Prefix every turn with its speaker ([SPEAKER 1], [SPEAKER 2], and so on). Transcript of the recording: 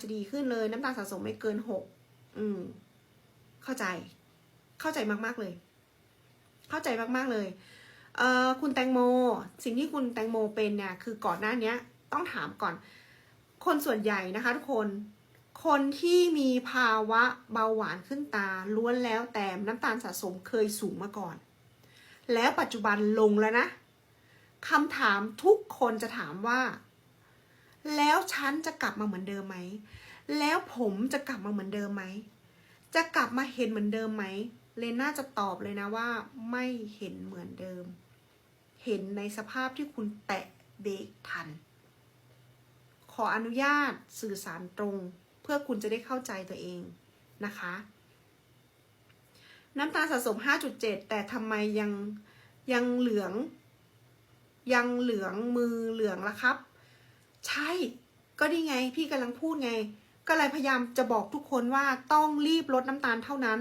[SPEAKER 1] จะดีขึ้นเลย น้ำตาลสะสมไม่เกินหกอืม เข้าใจ เข้าใจมากๆเลย เข้าใจมากๆเลยเอ่อคุณแตงโม สิ่งที่คุณแตงโมเป็นเนี่ยคือก่อนหน้าเนี้ยต้องถามก่อน คนส่วนใหญ่นะคะ ทุกคนคนที่มีภาวะเบาหวานขึ้นตาล้วนแล้วแต่น้ำตาลสะสมเคยสูงมาก่อน แล้วปัจจุบันลงแล้วนะคำถามทุกคนจะถามว่า ฉันจะกลับมาเหมือนเดิมไหม แล้วผมจะกลับมาเหมือนเดิมไหม จะกลับมาเห็นเหมือนเดิมไหม เลน่าจะตอบเลยนะว่า ไม่เห็นเหมือนเดิม เห็นในสภาพที่คุณแตะเบรกทัน ขออนุญาตสื่อสารตรง เพื่อคุณจะได้เข้าใจตัวเองนะคะ น้ำตาลสะสม 5.7 แต่ทำไมยังยังเหลืองยังเหลืองมือเหลืองละครับ ใช่ ก็นี่ไงพี่กำลังพูดไง ก็เลยพยายามจะบอกทุกคนว่าต้องรีบลดน้ำตาลเท่านั้น